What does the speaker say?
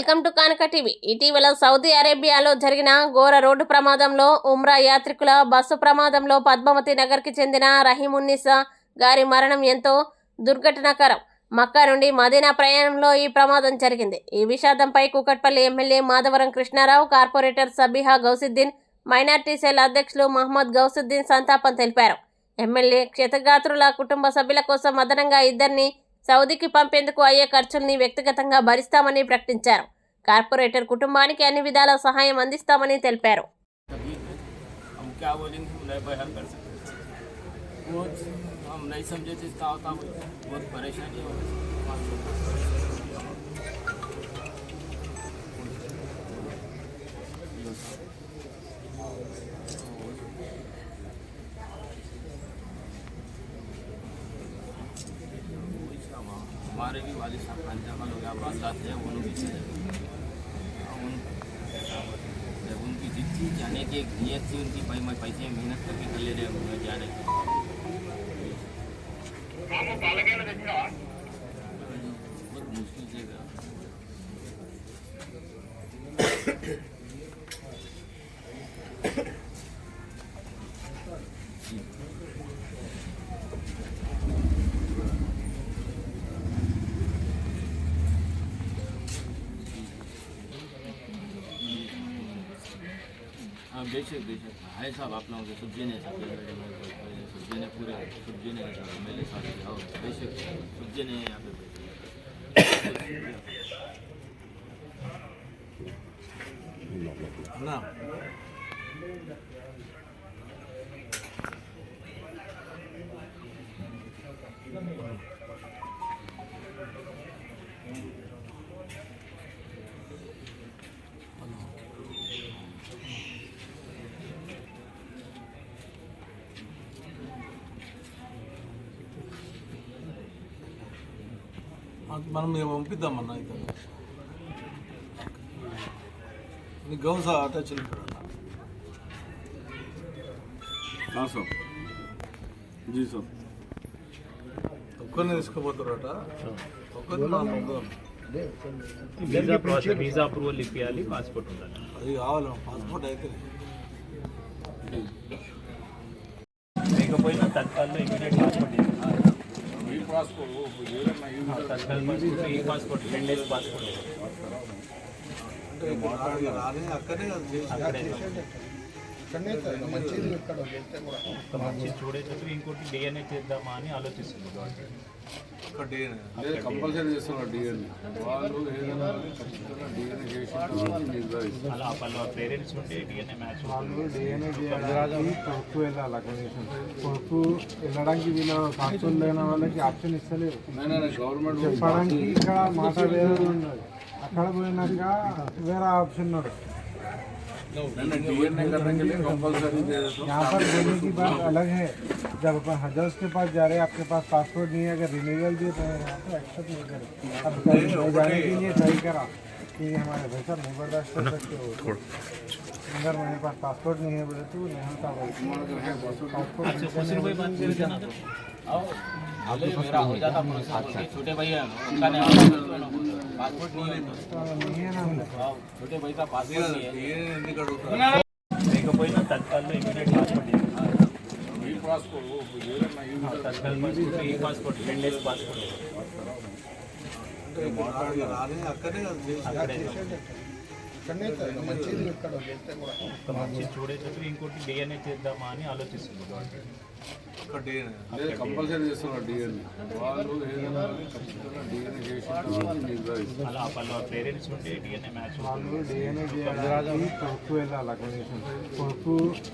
Welcome to Kanaka TV. ఇటీవల Saudi అరేబియాలో జరిగిన ఘోర రోడ్డు ప్రమాదంలో ఉమ్రా యాత్రికుల బస్సు ప్రమాదంలో పద్మావతి నగర్కి చెందిన రహీమున్నిసా గారి మరణం ఎంతో దుర్ఘటనకరం. మక్కా నుండి మదీనా ప్రయాణంలో ఈ ప్రమాదం జరిగింది. ఈ విషాదంపై Kukatpally MLA Madhavaram Krishnarao corporator Sabiha Gousuddin minority cell అధ్యక్షులు మహమ్మద్ గౌసుద్దీన్ సంతాపం తెలిపారు. ఎమ్మెల్యే క్షతగాత్రుల కుటుంబ సభ్యుల కోసం అదనంగా ఇద్దరిని సౌదీకి పంపేందుకు అయ్యే ఖర్చుల్ని వ్యక్తిగతంగా భరిస్తామని ప్రకటించారు. కార్పొరేటర్ కుటుంబానికి అన్ని విధాల సహాయం అందిస్తామని తెలిపారు तभी हम क्या बोलेंगे हम नहीं बयान कर सकते वो हम नहीं समझे थे क्या होता वो बहुत परेशानी हो हमारे भी वालिद साहब खानजामा लोग आप वालदात हैं वो लोग भी चले गए। उन जब उनकी थी जाने की एक नीयत थी उनकी भाई मैं पैसे मेहनत करके कर ले रहे हैं जाने की बहुत मुश्किल से हाँ बेशक बेशक। है साहब, आप लोगों के सब्ज़ी ने साथ सब्ज़ी ने पूरा, सब्ज़ी ने साथ मेरे साथ आओ बेशक। सब्ज़ी ने यहाँ पे ना Thank you. మనం మేము పంపిద్దాం అన్న ఇతను నీ గౌస అటాచ్ हाँ సార్. जी సార్. ఒక్కరిని తీసుకుపోతారట. ఒక్కరిని అప్రూవల్ ఇప్పించాలి పాస్పోర్ట్ ఉండాలి. అది కావాలి పాస్పోర్ట్ అయితే. లేకపోయినా తత్కాల్లో ఇమీడియట్ పాస్పోర్ట్ పాస్పోర్ట్ ఏదన్నా ఇది తత్కాల్ పాస్పోర్ట్ ఈ పాస్పోర్ట్ టెన్ డేస్ పాస్పోర్ట్ అంటే ఇప్పుడు రాని అక్కడే అది చేసి అక్కడే. ఒక మంచి చూడే చెప్పి ఇంకోటి డిఎన్ఏ చేద్దామా అని ఆలోచిస్తుంది. గవర్నమెంట్ కంపల్సరీ చేస్తున్నారు డిఎన్ఏ వాళ్ళు ఏదైనా ఖచ్చితంగా డిఎన్ఏ నిర్ధారిస్తారు. డిఎన్ఏ చేయడానికి కొడుకు వెళ్ళాలి కొడుకు వెళ్ళడానికి వీళ్ళ సాక్షులు లేని వాళ్ళకి ఆప్షన్ ఇస్తలేరు. గవర్నమెంట్ చెప్పడానికి ఇక్కడ మాట వేరే ఉన్నది అక్కడ పోయినాక వేరే ఆప్షన్ ఉన్నాడు डिएनए करने के लिए कंपलसरी दे देता यहाँ पर देने की बात अलग है। जब अपन हजर्स के पास जा रहे हैं आपके पास पासपोर्ट नहीं है अगर रिन्यूअल दिए तो यहाँ पर एक्सेप्ट नहीं करें। अब जाने के लिए ट्राई करा। कि हमारे भाई साहब नहीं बर्दाश्त कर सकते हो अगर मेरे पास पासपोर्ट नहीं है बोले तो नहीं होता बोले पासपोर्ट उसी कोई बात नहीं करना था आओ बोले मेरा हो जाता प्रोसेस छोटे भैया उनका नहीं पासपोर्ट नहीं है तो नहीं है ना हमने आओ छोटे भाई का पासपोर्ट नहीं है డిఎన్ఏ ఎందుకు అడుగుతారు లేకపోయినా తత్కాల్లో ఇమీడియట్ పాస్పోర్ట్ ఈ పాస్పోర్ట్ ఏదన్నా ఇది తత్కాల్ పాస్పోర్ట్ ఈ పాస్పోర్ట్ టెన్ డేస్ పాస్పోర్ట్ మంచి చూడే చెప్పి ఇంకోటి డిఎన్ఏ చేద్దామా అని లేదు కంపల్సరీ చేస్తున్నారు డిఎన్ఏ వాళ్ళు ఏదైనా ఖచ్చితంగా డిఎన్ఏ అలా వాళ్ళ పేరెంట్స్ ఉంటే డిఎన్ఏ మ్యాచ్ వాళ్ళు డిఎన్ఏ కొడుకు వెళ్ళాలి కొడుకు